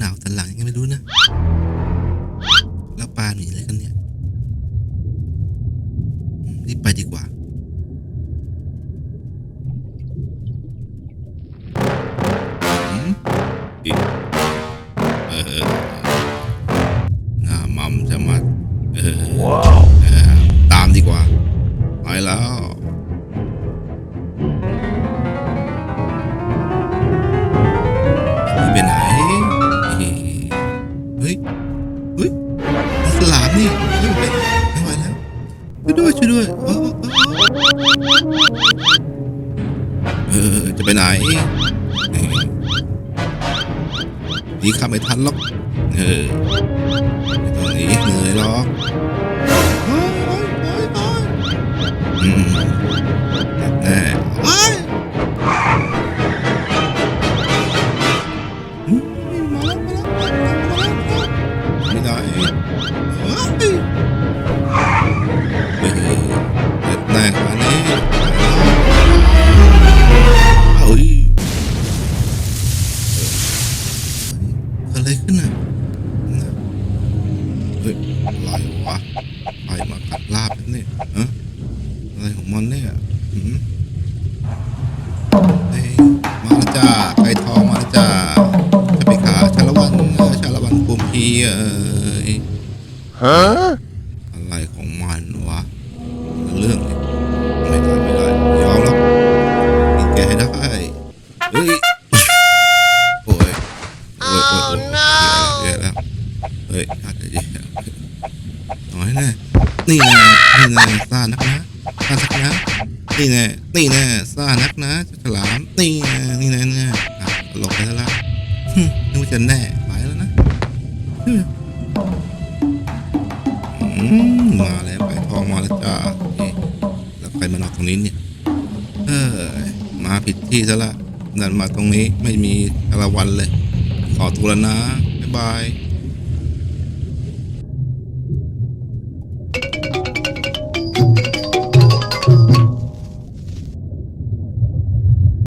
หนาวแต่หลังยังไม่รู้นะ แล้วปลาหนีอะไรกันเนี่ยรีบไปดีกว่าอืมอีกเออ เฮ้ยสลามนี่ไม่ไหวไม่ไหวแล้วช่วยด้วยช่วยด้วยเออจะไปไหนหนีขับไม่ทันหรอกเออตองนีเหนื่อยหรอก อะไรขึ้นน่ะนะเฮ้ยอะไรวะไปมากัดลาบแล้วเนี่ยฮะอะไรของมันเนี่ยหืมเฮ้ยมาแล้วจ้าไก่ทองมาแล้วจ้าจะไปขาชาละวันเออชาละวันภูมิพีเอ้ยอะไรของมันวะเรื่อง เฮ้ยอาจจะแย่น้อยแน่นี่แน่นี่แน่ซ่านักนะซ่านักนะนี่แน่นี่แน่ซ่านักนะฉลามนี่แน่นี่แน่เนี่ยอะหลบไปแล้วละฮึนึกว่าจะแน่ไปแล้วนะมาแล้วไก่ทองมาแล้วจ้าเอ๊ะแล้วใครมานอนตรงนี้เนี่ยเออมาผิดที่ซะละนั่นมาตรงนี้ไม่มีอารวันเลย ขอตัวแล้วนะ บ๊ายบาย